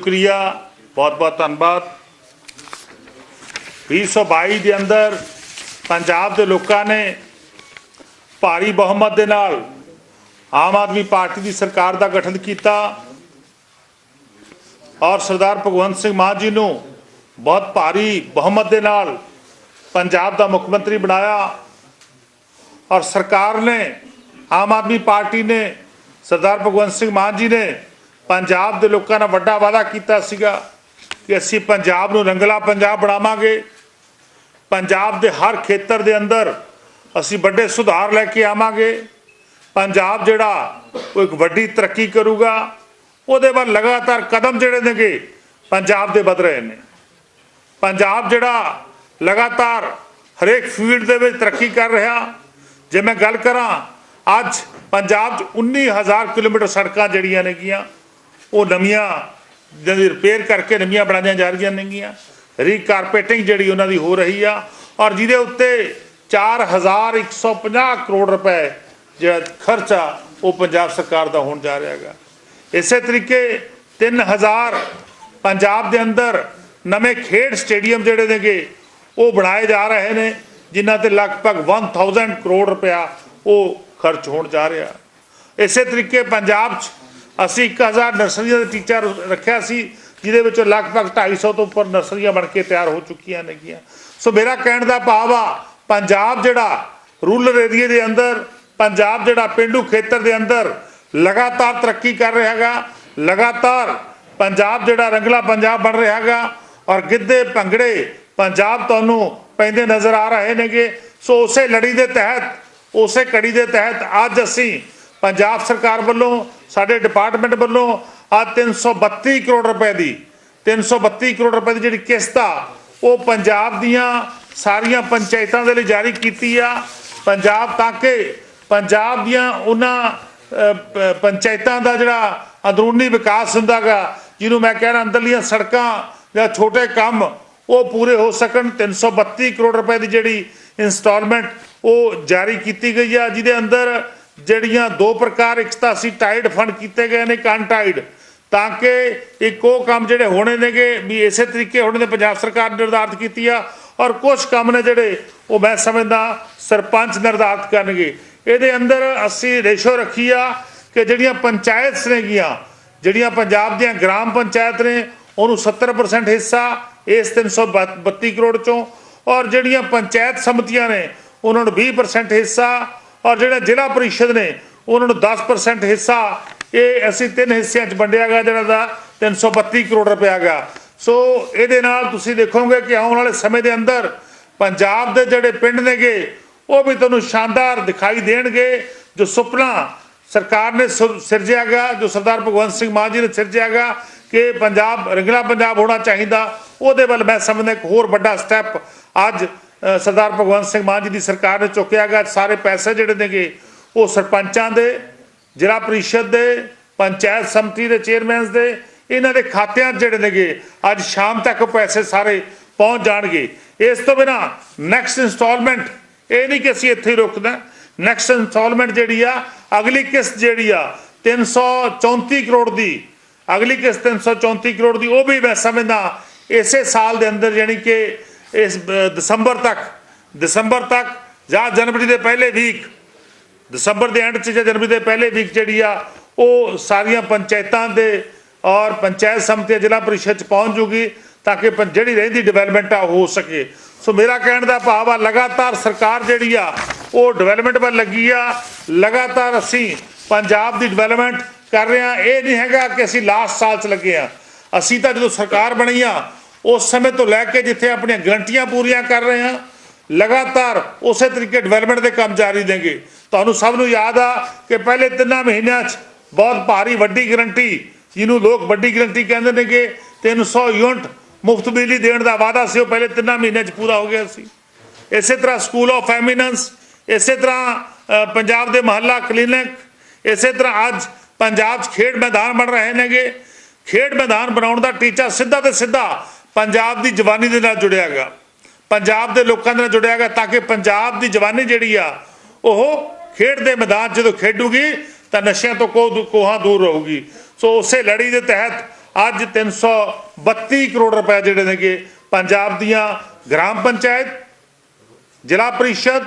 ਸ਼ੁਕਰੀਆ, ਬਹੁਤ ਬਹੁਤ ਧੰਨਵਾਦ। 2022 ਦੇ ਅੰਦਰ ਪੰਜਾਬ ਦੇ ਲੋਕਾਂ ਨੇ ਭਾਰੀ ਬਹੁਮਤ ਦੇ ਨਾਲ ਆਮ ਆਦਮੀ ਪਾਰਟੀ ਦੀ ਸਰਕਾਰ ਦਾ ਗਠਨ ਕੀਤਾ ਔਰ ਸਰਦਾਰ ਭਗਵੰਤ ਸਿੰਘ ਮਾਨ ਜੀ ਨੂੰ ਬਹੁਤ ਭਾਰੀ ਬਹੁਮਤ ਦੇ ਨਾਲ ਪੰਜਾਬ ਦਾ ਮੁੱਖ ਮੰਤਰੀ ਬਣਾਇਆ ਔਰ ਸਰਕਾਰ ਨੇ, ਆਮ ਆਦਮੀ ਪਾਰਟੀ ਨੇ, ਸਰਦਾਰ ਭਗਵੰਤ ਸਿੰਘ ਮਾਨ ਜੀ ਨੇ ਪੰਜਾਬ ਦੇ ਲੋਕਾਂ ਨਾਲ ਵੱਡਾ ਵਾਅਦਾ ਕੀਤਾ ਸੀਗਾ ਕਿ ਅਸੀਂ ਪੰਜਾਬ ਨੂੰ ਰੰਗਲਾ ਪੰਜਾਬ ਬਣਾਵਾਂਗੇ। ਪੰਜਾਬ ਦੇ ਹਰ ਖੇਤਰ ਦੇ ਅੰਦਰ ਅਸੀਂ ਵੱਡੇ ਸੁਧਾਰ ਲੈ ਕੇ ਆਵਾਂਗੇ। ਪੰਜਾਬ ਜਿਹੜਾ ਉਹ ਇੱਕ ਵੱਡੀ ਤਰੱਕੀ ਕਰੂਗਾ, ਉਹਦੇ ਵੱਲ ਲਗਾਤਾਰ ਕਦਮ ਜਿਹੜੇ ਨੇਗੇ, ਪੰਜਾਬ ਦੇ ਵੱਧ ਰਹੇ ਨੇ। ਪੰਜਾਬ ਜਿਹੜਾ ਲਗਾਤਾਰ ਹਰੇਕ ਫੀਲਡ ਦੇ ਵਿੱਚ ਤਰੱਕੀ ਕਰ ਰਿਹਾ, ਜੇ ਮੈਂ ਗੱਲ ਕਰਾਂ, ਅੱਜ ਪੰਜਾਬ 'ਚ 19000 ਕਿਲੋਮੀਟਰ ਸੜਕਾਂ ਜਿਹੜੀਆਂ ਨੇਗੀਆਂ ਉਹ ਨਵੀਆਂ ਜਿਹਦੀ ਰਿਪੇਅਰ ਕਰਕੇ ਨਵੀਆਂ ਬਣਾਈਆਂ ਜਾ ਰਹੀਆਂ ਨੇਗੀਆਂ। ਰੀਕਾਰਪੇਟਿੰਗ ਜਿਹੜੀ ਉਹਨਾਂ ਦੀ ਹੋ ਰਹੀ ਆ ਔਰ ਜਿਹਦੇ ਉੱਤੇ 4150 ਕਰੋੜ ਰੁਪਏ ਜਿਹੜਾ ਖਰਚਾ ਉਹ ਪੰਜਾਬ ਸਰਕਾਰ ਦਾ ਹੋਣ ਜਾ ਰਿਹਾ ਹੈਗਾ। ਇਸੇ ਤਰੀਕੇ 3000 ਪੰਜਾਬ ਦੇ ਅੰਦਰ ਨਵੇਂ ਖੇਡ ਸਟੇਡੀਅਮ ਜਿਹੜੇ ਨੇਗੇ, ਉਹ ਬਣਾਏ ਜਾ ਰਹੇ ਨੇ, ਜਿਨ੍ਹਾਂ ਤੇ ਲਗਭਗ 1000 ਕਰੋੜ ਰੁਪਇਆ ਉਹ ਖਰਚ ਹੋਣ ਜਾ ਰਿਹਾ। ਇਸੇ ਤਰੀਕੇ ਪੰਜਾਬ 'ਚ ਅਸੀਂ 1000 ਨਰਸਰੀਆਂ ਦੇ ਟੀਚਾ ਰੱਖਿਆ ਸੀ, ਜਿਹਦੇ ਵਿੱਚੋਂ ਲਗਭਗ 250 ਤੋਂ ਉੱਪਰ ਨਰਸਰੀਆਂ ਬਣ ਕੇ ਤਿਆਰ ਹੋ ਚੁੱਕੀਆਂ ਨੇਗੀਆਂ। ਸੋ ਮੇਰਾ ਕਹਿਣ ਦਾ ਭਾਵ ਆ, ਪੰਜਾਬ ਜਿਹੜਾ ਰੂਰਲ ਏਰੀਏ ਦੇ ਅੰਦਰ, ਪੰਜਾਬ ਜਿਹੜਾ ਪਿੰਡੂ ਖੇਤਰ ਦੇ ਅੰਦਰ ਲਗਾਤਾਰ ਤਰੱਕੀ ਕਰ ਰਿਹਾ ਹੈਗਾ, ਲਗਾਤਾਰ ਪੰਜਾਬ ਜਿਹੜਾ ਰੰਗਲਾ ਪੰਜਾਬ ਬਣ ਰਿਹਾ ਹੈਗਾ, ਔਰ ਗਿੱਧੇ ਭੰਗੜੇ ਪੰਜਾਬ ਤੁਹਾਨੂੰ ਪੈਂਦੇ ਨਜ਼ਰ ਆ ਰਹੇ ਨੇਗੇ। ਸੋ ਉਸੇ ਲੜੀ ਦੇ ਤਹਿਤ, ਉਸੇ ਕੜੀ ਦੇ ਤਹਿਤ ਅੱਜ ਅਸੀਂ ਪੰਜਾਬ ਸਰਕਾਰ ਵੱਲੋਂ, ਸਾਡੇ ਡਿਪਾਰਟਮੈਂਟ ਵੱਲੋਂ ਆ 332 ਕਰੋੜ ਰੁਪਏ ਦੀ 332 ਕਰੋੜ ਰੁਪਏ ਦੀ ਜਿਹੜੀ ਕਿਸ਼ਤ ਆ, ਉਹ ਪੰਜਾਬ ਦੀਆਂ ਸਾਰੀਆਂ ਪੰਚਾਇਤਾਂ ਦੇ ਲਈ ਜਾਰੀ ਕੀਤੀ ਆ। ਪੰਜਾਬ ਤਾਂ ਕਿ ਪੰਜਾਬ ਦੀਆਂ ਉਹਨਾਂ ਪੰਚਾਇਤਾਂ ਦਾ ਜਿਹੜਾ ਅੰਦਰੂਨੀ ਵਿਕਾਸ ਹੁੰਦਾਗਾ ਜਿਹਨੂੰ ਮੈਂ ਕਹਿਣਾ ਅੰਦਰਲੀਆਂ ਸੜਕਾਂ ਜਾਂ ਛੋਟੇ ਕੰਮ, ਉਹ ਪੂਰੇ ਹੋ ਸਕਣ। 332 ਕਰੋੜ ਰੁਪਏ ਦੀ ਜਿਹੜੀ ਇਨਸਟਾਲਮੈਂਟ ਉਹ ਜਾਰੀ ਕੀਤੀ ਗਈ ਆ, ਜਿਹਦੇ ਅੰਦਰ ਜਿਹੜੀਆਂ ਦੋ ਪ੍ਰਕਾਰ, ਇੱਕ ਤਾਂ ਅਸੀਂ ਟਾਈਡ ਫੰਡ ਕੀਤੇ ਗਏ ਨੇ ਕਨਟਾਈਡ ਤਾਂ ਕਿ ਇੱਕ ਉਹ ਕੰਮ ਜਿਹੜੇ ਹੋਣੇ ਨੇਗੇ, ਵੀ ਇਸੇ ਤਰੀਕੇ ਹੋਣੇ ਨੇ ਪੰਜਾਬ ਸਰਕਾਰ ਨਿਰਧਾਰਤ ਕੀਤੀ ਆ ਔਰ ਕੁਝ ਕੰਮ ਨੇ ਜਿਹੜੇ ਉਹ ਮੈਂ ਸਮਝਦਾ ਸਰਪੰਚ ਨਿਰਧਾਰਤ ਕਰਨਗੇ। ਇਹਦੇ ਅੰਦਰ ਅਸੀਂ ਰੇਸ਼ੋ ਰੱਖੀ ਆ ਕਿ ਜਿਹੜੀਆਂ ਪੰਚਾਇਤਸ ਨੇਗੀਆਂ, ਜਿਹੜੀਆਂ ਪੰਜਾਬ ਦੀਆਂ ਗ੍ਰਾਮ ਪੰਚਾਇਤ ਨੇ, ਉਹਨੂੰ 70% ਹਿੱਸਾ ਇਸ 332 ਕਰੋੜ ਚੋਂ, ਔਰ ਜਿਹੜੀਆਂ ਪੰਚਾਇਤ ਸਮਿਤੀਆਂ ਨੇ, ਉਹਨਾਂ ਨੂੰ 20% ਹਿੱਸਾ ਔਰ ਜਿਹੜਾ ਜ਼ਿਲ੍ਹਾ ਪਰਿਸ਼ਦ ਨੇ, ਉਹਨਾਂ ਨੂੰ 10% ਹਿੱਸਾ, ਇਹ ਅਸੀਂ ਤਿੰਨ ਹਿੱਸਿਆਂ 'ਚ ਵੰਡਿਆ ਗਿਆ, ਜਿਹੜਾ ਦਾ 332 ਕਰੋੜ ਰੁਪਇਆ ਗਾ ਸੋ ਇਹਦੇ ਨਾਲ ਤੁਸੀਂ ਦੇਖੋਗੇ ਕਿ ਆਉਣ ਵਾਲੇ ਸਮੇਂ ਦੇ ਅੰਦਰ ਪੰਜਾਬ ਦੇ ਜਿਹੜੇ ਪਿੰਡ ਨੇਗੇ, ਉਹ ਵੀ ਤੁਹਾਨੂੰ ਸ਼ਾਨਦਾਰ ਦਿਖਾਈ ਦੇਣਗੇ, ਜੋ ਸੁਪਨਾ ਸਰਕਾਰ ਨੇ ਸੁਰ- ਸਿਰਜਿਆ ਗਿਆ, ਜੋ ਸਰਦਾਰ ਭਗਵੰਤ ਸਿੰਘ ਮਾਨ ਜੀ ਨੇ ਸਿਰਜਿਆ ਗਿਆ ਕਿ ਪੰਜਾਬ, ਰੰਗਲਾ ਪੰਜਾਬ ਹੋਣਾ ਚਾਹੀਦਾ। ਉਹਦੇ ਵੱਲ ਮੈਂ ਸਮਝਦਾ ਇੱਕ ਹੋਰ ਵੱਡਾ ਸਟੈਪ ਅੱਜ ਸਰਦਾਰ ਭਗਵੰਤ ਸਿੰਘ ਮਾਨ ਜੀ ਦੀ ਸਰਕਾਰ ਨੇ ਚੁੱਕਿਆ ਗਿਆ ਸਾਰੇ ਪੈਸੇ ਜਿਹੜੇ ਨੇਗੇ, ਉਹ ਸਰਪੰਚਾਂ ਦੇ, ਜ਼ਿਲ੍ਹਾ ਪ੍ਰੀਸ਼ਦ ਦੇ, ਪੰਚਾਇਤ ਸਮਿਤੀ ਦੇ, ਚੇਅਰਮੈਨਸ ਦੇ, ਇਹਨਾਂ ਦੇ ਖਾਤਿਆਂ 'ਚ ਜਿਹੜੇ ਨੇਗੇ, ਅੱਜ ਸ਼ਾਮ ਤੱਕ ਪੈਸੇ ਸਾਰੇ ਪਹੁੰਚ ਜਾਣਗੇ। ਇਸ ਤੋਂ ਬਿਨਾ ਨੈਕਸਟ ਇਨਸਟਾਲਮੈਂਟ ਇਹ ਨਹੀਂ ਕਿ ਅਸੀਂ ਇੱਥੇ ਹੀ ਰੁਕਦਾ ਨੈਕਸਟ ਇਨਸਟਾਲਮੈਂਟ ਜਿਹੜੀ ਆ, ਅਗਲੀ ਕਿਸ਼ਤ ਜਿਹੜੀ ਆ 334 ਕਰੋੜ ਦੀ, ਅਗਲੀ ਕਿਸ਼ਤ 334 ਕਰੋੜ ਦੀ, ਉਹ ਵੀ ਮੈਂ ਸਮਝਦਾ, ਇਸੇ ਸਾਲ ਦੇ ਅੰਦਰ ਯਾਨੀ ਕਿ ਇਸ ਦਸੰਬਰ ਤੱਕ ਦਸੰਬਰ ਤੱਕ ਜਾਂ ਜਨਵਰੀ ਦੇ ਪਹਿਲੇ ਵੀਕ ਦਸੰਬਰ ਦੇ ਐਂਡ 'ਚ ਜਾਂ ਜਨਵਰੀ ਦੇ ਪਹਿਲੇ ਵੀਕ ਜਿਹੜੀ ਆ, ਉਹ ਸਾਰੀਆਂ ਪੰਚਾਇਤਾਂ ਦੇ ਔਰ ਪੰਚਾਇਤ ਸਮਿਤੀਆਂ ਜ਼ਿਲ੍ਹਾ ਪਰਿਸ਼ਦ 'ਚ ਪਹੁੰਚ ਜੂਗੀ ਤਾਂ ਕਿ ਪੰ- ਜਿਹੜੀ ਰਹਿੰਦੀ ਡਿਵੈਲਪਮੈਂਟ ਆ ਹੋ ਸਕੇ। ਸੋ ਮੇਰਾ ਕਹਿਣ ਦਾ ਭਾਵ ਆ, ਲਗਾਤਾਰ ਸਰਕਾਰ ਜਿਹੜੀ ਆ, ਉਹ ਡਿਵੈਲਪਮੈਂਟ ਵੱਲ ਲੱਗੀ ਆ। ਲਗਾਤਾਰ ਅਸੀਂ ਪੰਜਾਬ ਦੀ ਡਿਵੈਲਪਮੈਂਟ ਕਰ ਰਹੇ ਆ। ਇਹ ਨਹੀਂ ਹੈਗਾ ਕਿ ਅਸੀਂ ਲਾਸਟ ਸਾਲ 'ਚ ਲੱਗੇ ਆ। ਅਸੀਂ ਤਾਂ ਜਦੋਂ ਸਰਕਾਰ ਬਣੀ ਆ ਉਸ ਸਮੇਂ ਤੋਂ ਲੈ ਕੇ ਜਿੱਥੇ ਆਪਣੀਆਂ ਗਰੰਟੀਆਂ ਪੂਰੀਆਂ ਕਰ ਰਹੇ ਹਾਂ, ਲਗਾਤਾਰ ਉਸੇ ਤਰੀਕੇ ਡਿਵੈਲਪਮੈਂਟ ਦੇ ਕੰਮ ਜਾਰੀ ਦੇਂਗੇ ਤੁਹਾਨੂੰ ਸਭ ਨੂੰ ਯਾਦ ਆ ਕਿ ਪਹਿਲੇ ਤਿੰਨਾਂ ਮਹੀਨਿਆਂ 'ਚ ਬਹੁਤ ਭਾਰੀ ਵੱਡੀ ਗਰੰਟੀ, ਜਿਹਨੂੰ ਲੋਕ ਵੱਡੀ ਗਰੰਟੀ ਕਹਿੰਦੇ ਨੇ ਕਿ 300 ਯੂਨਿਟ ਮੁਫਤ ਬਿਜਲੀ ਦੇਣ ਦਾ ਵਾਅਦਾ ਸੀ, ਉਹ ਪਹਿਲੇ ਤਿੰਨਾਂ ਮਹੀਨਿਆਂ 'ਚ ਪੂਰਾ ਹੋ ਗਿਆ ਸੀ। ਇਸੇ ਤਰ੍ਹਾਂ ਸਕੂਲ ਆਫ ਐਮੀਨੈਂਸ ਇਸੇ ਤਰ੍ਹਾਂ ਪੰਜਾਬ ਦੇ ਮਹੱਲਾ ਕਲੀਨਿਕ, ਇਸੇ ਤਰ੍ਹਾਂ ਅੱਜ ਪੰਜਾਬ 'ਚ ਖੇਡ ਮੈਦਾਨ ਬਣ ਰਹੇ ਨੇਗੇ। ਖੇਡ ਮੈਦਾਨ ਬਣਾਉਣ ਦਾ ਟੀਚਾ ਸਿੱਧਾ ਤੇ ਸਿੱਧਾ ਪੰਜਾਬ ਦੀ ਜਵਾਨੀ ਦੇ ਨਾਲ ਜੁੜਿਆ ਹੈਗਾ। ਪੰਜਾਬ ਦੇ ਲੋਕਾਂ ਦੇ ਨਾਲ ਜੁੜਿਆ ਹੈਗਾ ਤਾਂ ਕਿ ਪੰਜਾਬ ਦੀ ਜਵਾਨੀ ਜਿਹੜੀ ਆ, ਉਹ ਖੇਡ ਦੇ ਮੈਦਾਨ 'ਚ ਜਦੋਂ ਖੇਡੂਗੀ ਤਾਂ ਨਸ਼ਿਆਂ ਤੋਂ ਕੋ ਕੋਹਾਂ ਦੂਰ ਰਹੂਗੀ। ਸੋ ਉਸੇ ਲੜੀ ਦੇ ਤਹਿਤ ਅੱਜ 332 ਕਰੋੜ ਰੁਪਏ ਜਿਹੜੇ ਨੇਗੇ ਪੰਜਾਬ ਦੀਆਂ ਗ੍ਰਾਮ ਪੰਚਾਇਤ, ਜ਼ਿਲ੍ਹਾ ਪਰਿਸ਼ਦ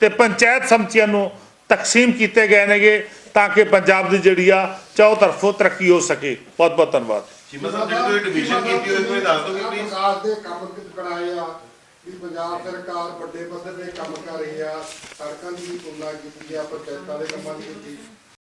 ਤੇ ਪੰਚਾਇਤ ਸਮਿਤੀਆਂ ਨੂੰ ਤਕਸੀਮ ਕੀਤੇ ਗਏ ਨੇਗੇ ਤਾਂ ਕਿ ਪੰਜਾਬ ਦੀ ਜਿਹੜੀ ਆ, ਚੌ ਤਰਫੋਂ ਤਰੱਕੀ ਹੋ ਸਕੇ। ਬਹੁਤ ਬਹੁਤ ਧੰਨਵਾਦ। ਚੀਮਾ ਸਾਹਿਬ ਜਿਹੜੀ ਤੁਸੀਂ ਡਿਵੀਜ਼ਨ ਕੀਤੀ ਹੋਈ ਕੋਈ ਦੱਸ ਦਿਓਗੇ ਪਲੀਜ਼ ਵਿਕਾਸ ਦੇ ਕੰਮ ਕਰਾਏ ਆ, ਵੀ ਪੰਜਾਬ ਸਰਕਾਰ ਵੱਡੇ ਪੱਧਰ ਤੇ ਕੰਮ ਕਰ ਰਹੀ ਆ, ਸੜਕਾਂ ਦੀ ਵੀ ਤੁਲਨਾ ਕੀਤੀ ਆ, ਪੰਚਾਇਤਾਂ ਦੇ ਕੰਮਾਂ ਦੀ ਕੀਤੀ।